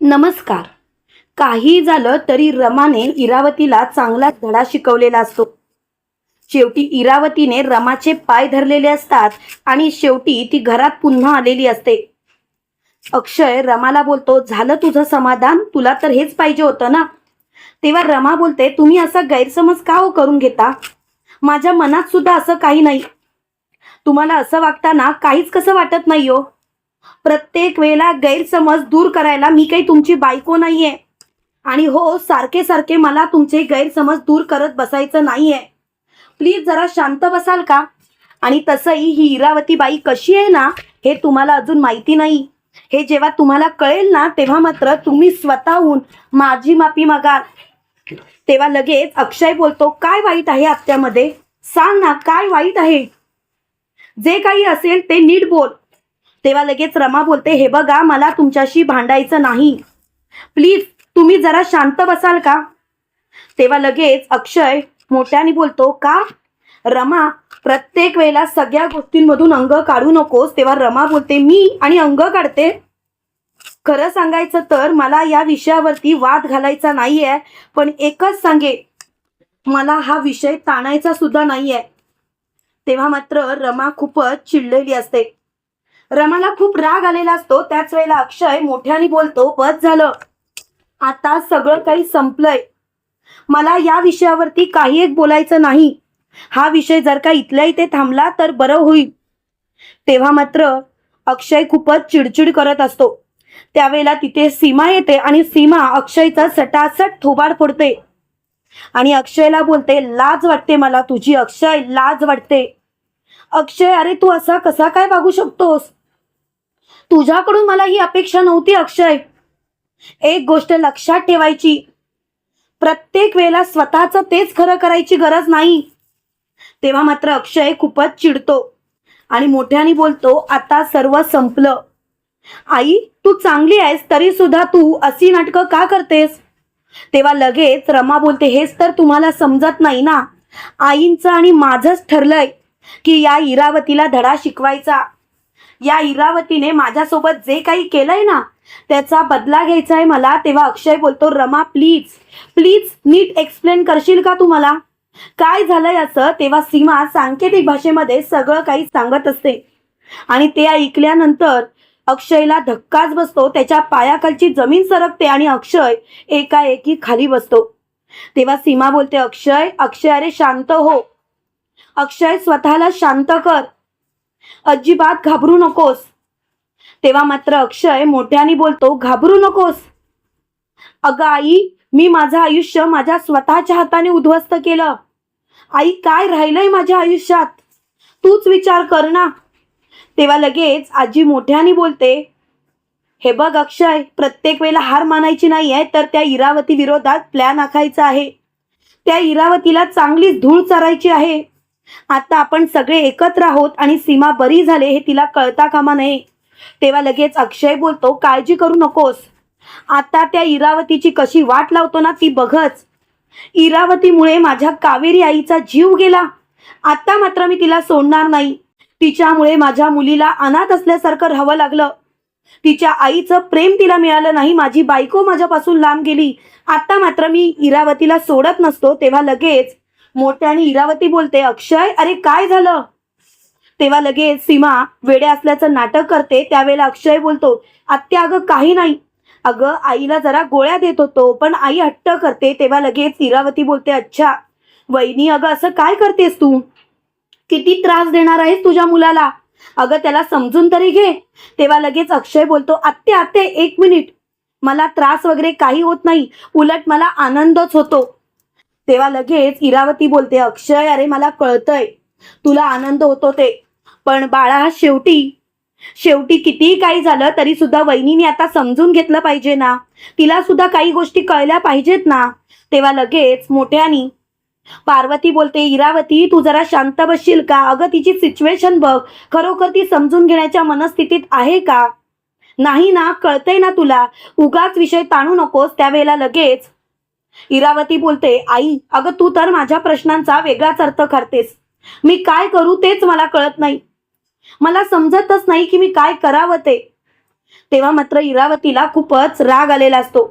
नमस्कार. काही झालं तरी रमाने इरावतीला चांगला धडा शिकवलेला असतो. शेवटी इरावतीने रमाचे पाय धरलेले असतात आणि शेवटी ती घरात पुन्हा आलेली असते. अक्षय रमाला बोलतो झालं तुझं समाधान? तुला तर हेच पाहिजे होतं ना? तेव्हा रमा बोलते तुम्ही असा गैरसमज का हो करून घेता? माझ्या मनात सुद्धा असं काही नाही. तुम्हाला असं वागताना काहीच कसं वाटत नाही हो. प्रत्येक वेळेला गैरसमज दूर करायला मी काही तुमची बायको नाहीये. आणि हो सारखे सारखे मला तुमचे गैरसमज दूर करत बसायचं नाहीये. प्लीज जरा शांत बसाल का? आणि तसंही ही इरावती बाई कशी आहे ना हे तुम्हाला अजून माहिती नाही. हे जेव्हा तुम्हाला कळेल ना तेव्हा मात्र तुम्ही स्वतःहून माझी माफी मागाल. तेव्हा लगेच अक्षय बोलतो काय वाईट आहे आत्यामध्ये? सांग ना काय वाईट आहे? जे काही असेल ते नीट बोल. तेव्हा लगेच रमा बोलते हे बघा मला तुमच्याशी भांडायचं नाही. प्लीज तुम्ही जरा शांत बसाल का? तेव्हा लगेच अक्षय मोठ्याने बोलतो का? रमा प्रत्येक वेळेला सगळ्या गोष्टींमधून अंग काढू नकोस. तेव्हा रमा बोलते मी आणि अंग काढते. खरं सांगायचं तर मला या विषयावरती वाद घालायचा नाहीये पण एकच सांगे मला हा विषय ताणायचा सुद्धा नाहीये. तेव्हा मात्र रमा खूपच चिडलेली असते. रमाला खूप राग आलेला असतो. त्याच वेळेला अक्षय मोठ्याने बोलतो बस झालं. आता सगळं काही संपलंय. मला या विषयावरती काही एक बोलायचं नाही. हा विषय जर का इथल्या इथे थांबला तर बरं होईल. तेव्हा मात्र अक्षय खूपच चिडचिड करत असतो. त्यावेळेला तिथे सीमा येते आणि सीमा अक्षयचा सटासट थोबाड फोडते. आणि अक्षयला बोलते लाज वाटते मला तुझी अक्षय लाज वाटते. अक्षय अरे तू असा कसा काय वागू शकतोस? तुझ्याकडून मला ही अपेक्षा नव्हती अक्षय. एक गोष्ट लक्षात ठेवायची. प्रत्येक वेळेला स्वतःचं तेच खरं करायची गरज नाही. तेव्हा मात्र अक्षय खूपच चिडतो आणि मोठ्याने बोलतो आता सर्व संपलं. आई तू चांगली आहेस तरी सुद्धा तू अशी नाटकं का करतेस? तेव्हा लगेच रमा बोलते हेच तर तुम्हाला समजत नाही ना. आईंचं आणि माझंच ठरलंय की या इरावतीला धडा शिकवायचा. या इरावतीने माझ्यासोबत जे काही केलंय ना त्याचा बदला घ्यायचा आहे मला. तेव्हा अक्षय बोलतो रमा प्लीज प्लीज नीट एक्सप्लेन करशील का तू मला? काय झालंय असं तेव्हा सीमा सांकेतिक भाषेमध्ये सगळं काही सांगत असते. आणि ते ऐकल्यानंतर अक्षयला धक्काच बसतो. त्याच्या पायाखालची जमीन सरकते आणि अक्षय एकाएकी खाली बसतो. तेव्हा सीमा बोलते अक्षय अक्षय अरे शांत हो. अक्षय स्वतःला शांत कर. अजिबात घाबरू नकोस. तेव्हा मात्र अक्षय मोठ्याने बोलतो घाबरू नकोस. अगं आई मी माझं आयुष्य माझ्या स्वतःच्या हाताने उद्ध्वस्त केलं. आई काय राहिलंय माझ्या आयुष्यात? तूच विचार कर ना. तेव्हा लगेच आजी मोठ्याने बोलते हे बघ अक्षय प्रत्येक वेळेला हार मानायची नाही आहे तर त्या इरावती विरोधात प्लॅन आखायचा आहे. त्या इरावतीला चांगलीच धूळ चरायची आहे. आता आपण सगळे एकत्र आहोत आणि सीमा बरी झाले हे तिला कळता कामा नये. तेव्हा लगेच अक्षय बोलतो काळजी करू नकोस. आता त्या इरावतीची कशी वाट लावतो ना ती बघच. इरावतीमुळे माझ्या कावेरी आईचा जीव गेला. आता मात्र मी तिला सोडणार नाही. तिच्यामुळे माझ्या मुलीला अनाथ असल्यासारखं राहावं लागलं. तिच्या आईचं प्रेम तिला मिळालं नाही माझी बायको माझ्यापासून लांब गेली. आता मात्र मी इरावतीला सोडत नसतो तेव्हा लगेच मोठ्याने इरावती बोलते अक्षय अरे काय झालं? तेव्हा लगेच सीमा वेड्या असल्याचं नाटक करते त्यावेळेला अक्षय बोलतो आत्या अगं काही नाही. अगं आईला जरा गोळ्या देत होतो पण आई हट्ट करते तेव्हा लगेच इरावती बोलते अच्छा वहिनी अगं असं काय करतेस तू? किती त्रास देणार आहेस तुझ्या मुलाला? अगं त्याला समजून तरी घे. तेव्हा लगेच अक्षय बोलतो आत्ते आत्ते एक मिनिट. मला त्रास वगैरे काही होत नाही. उलट मला आनंदच होतो. तेव्हा लगेच इरावती बोलते अक्षय अरे मला कळतंय. तुला आनंद होतो ते. पण बाळा शेवटी शेवटी कितीही काही झालं तरी सुद्धा वहिनीने आता समजून घेतलं पाहिजे ना. तिला सुद्धा काही गोष्टी कळल्या पाहिजेत ना. तेव्हा लगेच मोठ्यानी पार्वती बोलते इरावती तू जरा शांत बसशील का? अगं तिची सिच्युएशन बघ. खरोखर ती समजून घेण्याच्या मनस्थितीत आहे का? नाही ना कळतंय ना तुला. उगाच विषय ताणू नकोस. त्यावेळेला लगेच इरावती बोलते आई अगं तू तर माझ्या प्रश्नांचा वेगळाच अर्थ करतेस. मी काय करू तेच मला कळत नाही. मला समजतच नाही की मी काय करावं ते. तेव्हा मात्र इरावतीला खूपच राग आलेला असतो.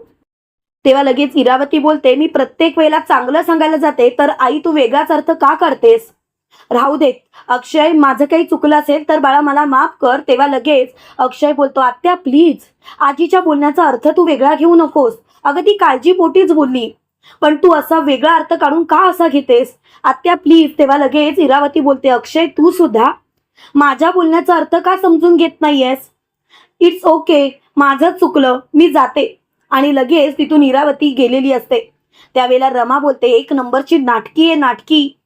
तेव्हा लगेच इरावती बोलते मी प्रत्येक वेळेला चांगलं सांगायला जाते तर आई तू वेगळाच अर्थ का करतेस? राहू देत. अक्षय माझं काही चुकलं असेल तर बाळा मला माफ कर. तेव्हा लगेच अक्षय बोलतो आत्या प्लीज. आजीच्या बोलण्याचा अर्थ तू वेगळा घेऊ नकोस. अगं ती काळजीपोटीच बोलली. पण तू असा वेगळा अर्थ काढून का असा घेतेस? आत्या प्लीज तेव्हा लगेच इरावती बोलते अक्षय तू सुद्धा? माझ्या बोलण्याचा अर्थ का समजून घेत नाहीयेस? इट्स ओके माझं चुकलं मी जाते. आणि लगेच तिथून इरावती गेलेली असते. त्यावेळेला रमा बोलते एक नंबरची नाटकी आहे नाटकी.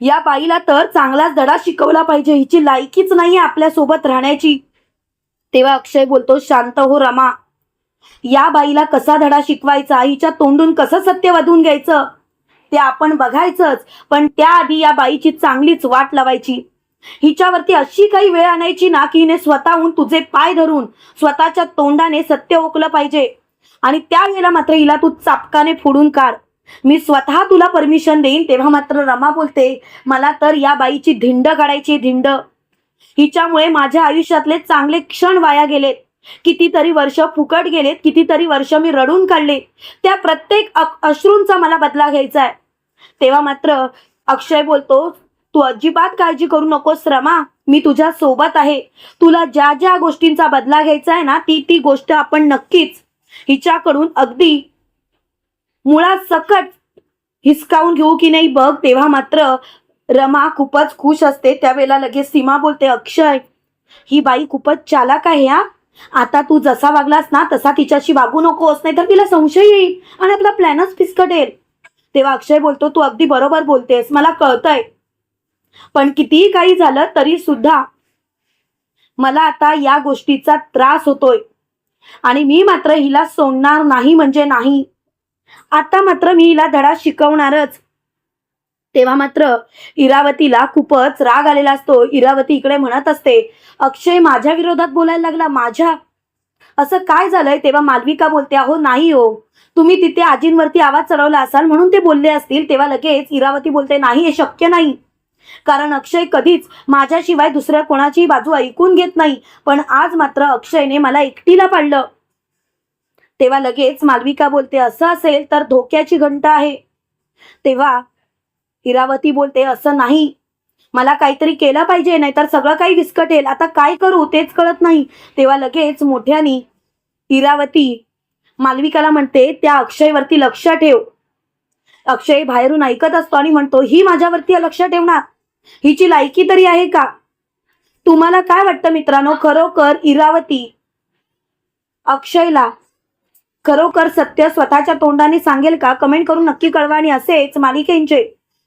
या बाईला तर चांगलाच धडा शिकवला पाहिजे हिची लायकीच नाहीये आपल्यासोबत राहण्याची. तेव्हा अक्षय बोलतो शांत हो रमा. या बाईला कसा धडा शिकवायचा? हिच्या तोंडून कसं सत्य वधून घ्यायचं? ते आपण बघायचंच पण त्याआधी या बाईची चांगलीच वाट लावायची. हिच्यावरती अशी काही वेळ आणायची ना की हिने स्वतःहून तुझे पाय धरून स्वतःच्या तोंडाने सत्य ओकलं पाहिजे. आणि त्यावेळेला मात्र हिला तू चापकाने फोडून काढ. मी स्वतः तुला परमिशन देईन तेव्हा मात्र रमा बोलते मला तर या बाईची धिंड काढायची धिंड. हिच्यामुळे माझ्या आयुष्यातले चांगले क्षण वाया गेलेत. कितीतरी वर्ष फुकट गेलेत कितीतरी वर्ष मी रडून काढले. त्या प्रत्येक अश्रूंचा मला बदला घ्यायचा आहे. तेव्हा मात्र अक्षय बोलतो तू अजिबात काळजी करू नकोस रमा मी तुझ्या सोबत आहे. तुला ज्या ज्या गोष्टींचा बदला घ्यायचा आहे ना ती ती गोष्ट आपण नक्कीच हिच्याकडून अगदी मुळात सकट हिसकावून घेऊ की नाही बघ. तेव्हा मात्र रमा खूपच खुश असते. त्यावेळेला लगेच सीमा बोलते अक्षय ही बाई खूपच चालाक आहे हा. आता तू जसा वागलास ना तसा तिच्याशी वागू नकोस नाही तर तिला संशय येईल आणि आपला प्लॅनच फिसकटेल. तेव्हा अक्षय बोलतो तू अगदी बरोबर बोलतेस मला कळतंय. पण कितीही काही झालं तरी सुद्धा मला आता या गोष्टीचा त्रास होतोय. आणि मी मात्र हिला सोडणार नाही म्हणजे नाही. आता मात्र मी हिला धडा शिकवणारच. तेव्हा मात्र इरावतीला खूपच राग आलेला असतो. इरावती इकडे म्हणत असते अक्षय माझ्या विरोधात बोलायला लागला. माझ्या? असं काय झालंय? तेव्हा मालविका बोलते अहो नाही हो. तुम्ही तिथे आजींवरती आवाज चढवला असाल म्हणून ते बोलले असतील. तेव्हा लगेच इरावती बोलते नाही हे शक्य नाही. कारण अक्षय कधीच माझ्याशिवाय दुसऱ्या कोणाची बाजू ऐकून घेत नाही. पण आज मात्र अक्षयने मला एकटीला पाडलं. तेव्हा लगेच मालविका बोलते असं असेल तर धोक्याची घंटा आहे. तेव्हा इरावती बोलते असं नाही. मला काहीतरी केलं पाहिजे नाहीतर सगळं काही विस्कटेल. आता काय करू? तेच कळत नाही. तेव्हा लगेच मोठ्यानी इरावती मालविकाला म्हणते त्या अक्षयवरती लक्ष ठेव. अक्षय बाहेरून ऐकत असतो आणि म्हणतो ही माझ्यावरती लक्ष ठेवणार? हिची लायकी तरी आहे का? तुम्हाला काय वाटतं मित्रांनो? खरोखर इरावती अक्षयला खरोखर सत्य स्वतःच्या तोंडाने सांगेल का? कमेंट करून नक्की कळवा आणि असेच मालिकेंचे